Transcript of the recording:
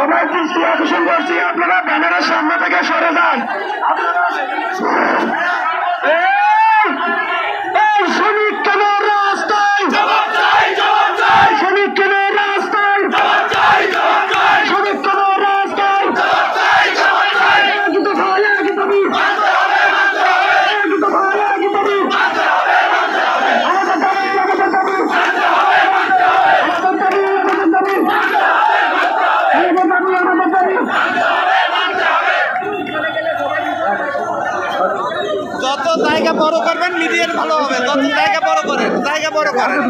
সবাই দৃষ্টি আকর্ষণ করছি আপনারা ব্যানারের সামনে থেকে সরে যান। জায়গা বড় করবেন মিডিয়ার ভালো হবে। যত জায়গা বড় করেন জায়গা বড় করেন।